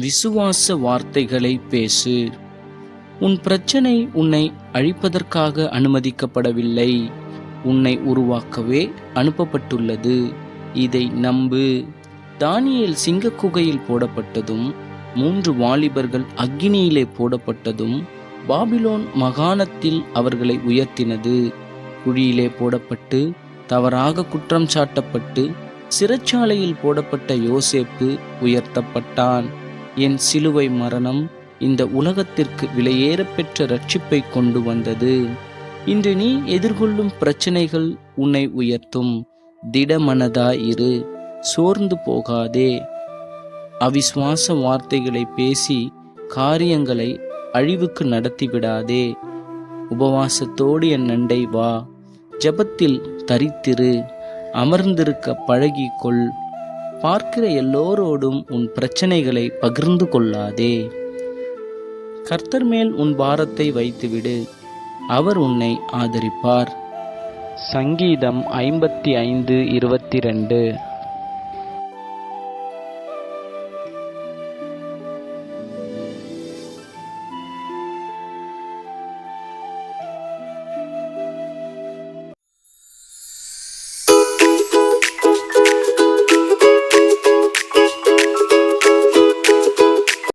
விசுவாச வார்த்தைகளை பேசு. உன் பிரச்சனை உன்னை அழிப்பதற்காக அனுமதிக்கப்படவில்லை. உன்னை உருவாக்கவே அனுப்பப்பட்டுள்ளது. இதை நம்பு. தானியல் சிங்கக்குகையில் போடப்பட்டதும் மூன்று வாலிபர்கள் அக்கினியிலே போடப்பட்டதும் பாபிலோன் மகாணத்தில் அவர்களை உயர்த்தினது. குழியிலே போடப்பட்டு தவறாக குற்றம் சாட்டப்பட்டு சிறைச்சாலையில் போடப்பட்ட யோசேப்பு உயர்த்தப்பட்டான். என் சிலுவை மரணம் இந்த உலகத்திற்கு விலையேறப்பெற்ற ரட்சிப்பை கொண்டு வந்தது. இன்று நீ எதிர்கொள்ளும் பிரச்சனைகள் உன்னை உயர்த்தும். திடமனதாயிரு சோர்ந்து போகாதே. அவிசுவாச வார்த்தைகளை பேசி காரியங்களை அழிவுக்கு நடத்திவிடாதே. உபவாசத்தோடு என் நண்டை வா. ஜெபத்தில் தரித்திரு அமர்ந்திருக்க பழகிக்கொள். பார்க்கிற எல்லோரோடும் உன் பிரச்சனைகளை பகிர்ந்து கொள்ளாதே. கர்த்தர் மேல் உன் பாரத்தை வைத்துவிடு. அவர் உன்னை ஆதரிப்பார். சங்கீதம் ஐம்பத்தி ஐந்து இருபத்தி ரெண்டு.